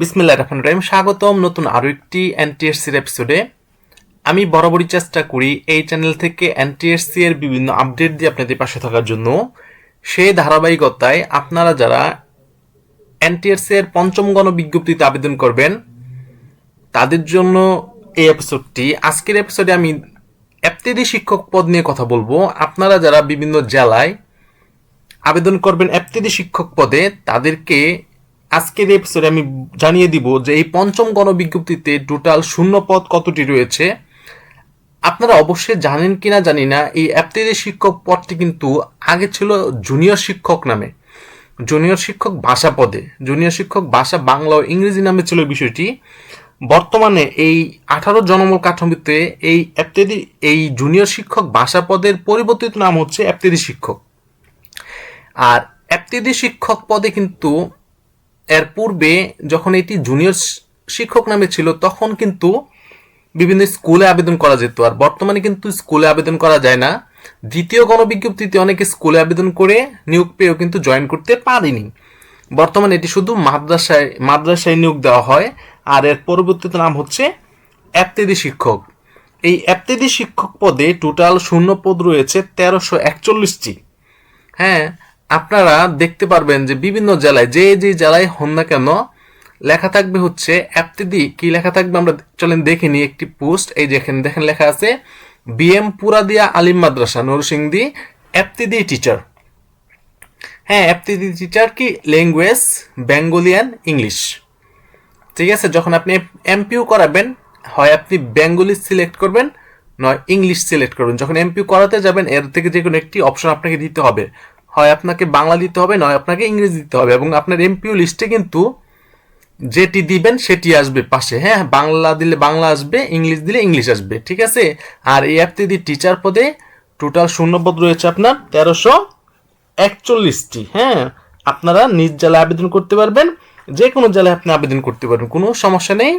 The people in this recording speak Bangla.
বিসমিল্লাহ রহমান রহিম। স্বাগতম নতুন আরও একটি এনটিএসসির এপিসোডে আমি বরাবরই চেষ্টা করি এই চ্যানেল থেকে এনটিএসসি এর বিভিন্ন আপডেট দিয়ে আপনাদের পাশে থাকার জন্য। সেই ধারাবাহিকতায় আপনারা যারা এনটিএসসি এর পঞ্চম গণ বিজ্ঞপ্তিতে আবেদন করবেন, তাদের জন্য এই এপিসোডটি আজকের এপিসোডে আমি এফতেদি শিক্ষক পদ নিয়ে কথা বলব। আপনারা যারা বিভিন্ন জেলায় আবেদন করবেন এফতেদি শিক্ষক পদে, তাদেরকে আজকের এপিসোডে আমি জানিয়ে দিব যে এই পঞ্চম গণবিজ্ঞপ্তিতে টোটাল শূন্য পদ কতটি রয়েছে। আপনারা অবশ্যই জানেন কিনা জানি না, এই এফতেদি শিক্ষক পদটি কিন্তু আগে ছিল জুনিয়র শিক্ষক নামে। জুনিয়র শিক্ষক ভাষা পদে। জুনিয়র শিক্ষক ভাষা বাংলা ও ইংরেজি নামে ছিল বিষয়টি। বর্তমানে এই আঠারো জনমূল কাঠামোতে এই এফতেদি এই জুনিয়র শিক্ষক ভাষা পদের পরিবর্তিত নাম হচ্ছে এফতেদি শিক্ষক। আর এফতেদি শিক্ষক পদে কিন্তু এর পূর্বে যখন এটি জুনিয়র শিক্ষক নামে ছিল, তখন কিন্তু বিভিন্ন স্কুলে আবেদন করা যেত। আর বর্তমানে কিন্তু স্কুলে আবেদন করা যায় না। দ্বিতীয় গণবিজ্ঞপ্তিতে অনেকে স্কুলে আবেদন করে নিয়োগ পেয়েও কিন্তু জয়েন করতে পারেনি। বর্তমানে এটি শুধু মাদ্রাসায় মাদ্রাসায় নিয়োগ দেওয়া হয়। আর এর পরবর্তীতে নাম হচ্ছে এফতেদি শিক্ষক। এই এফতেদি শিক্ষক পদে টোটাল শূন্য পদ রয়েছে তেরোশো একচল্লিশটি। হ্যাঁ আপনারা দেখতে পারবেন যে বিভিন্ন জেলায়, যে যে জেলায় হন না কেন, লেখা থাকবে হচ্ছে অ্যাপ্তিদি কি লেখা থাকবে আমরা চলেন দেখে নিই একটি পোস্ট। এই যেখানে দেখেন লেখা আছে, বিএম পুরাদিয়া আলিম মাদ্রাসা, নরসিংদী অ্যাপ্তিদি টিচার হ্যাঁ অ্যাপ্তিদি টিচার কি? ল্যাঙ্গুয়েজ বেঙ্গলিয়ান ইংলিশ ঠিক আছে, যখন আপনি এমপিউ করাবেন, হয় আপনি বেঙ্গলি সিলেক্ট করবেন, নয় ইংলিশ সিলেক্ট করবেন। যখন এমপিউ করাতে যাবেন, এর থেকে যে কোনো একটি অপশন আপনাকে দিতে হবে। হয় আপনাকে বাংলা দিতে হবে, নয় আপনাকে ইংরেজি দিতে হবে। এবং আপনার এমপিও লিস্টে কিন্তু যেটি দিবেন সেটি আসবে পাশে। হ্যাঁ বাংলা দিলে বাংলা আসবে, ইংলিশ দিলে ইংলিশ আসবে, ঠিক আছে? আর এই অ্যাপটি দিয়ে টিচার পদে টোটাল শূন্যপদ রয়েছে আপনার তেরোশো একচল্লিশটি। হ্যাঁ আপনারা নিজ জেলায় আবেদন করতে পারবেন যে কোনো জেলায় আপনি আবেদন করতে পারবেন, কোনো সমস্যা নেই।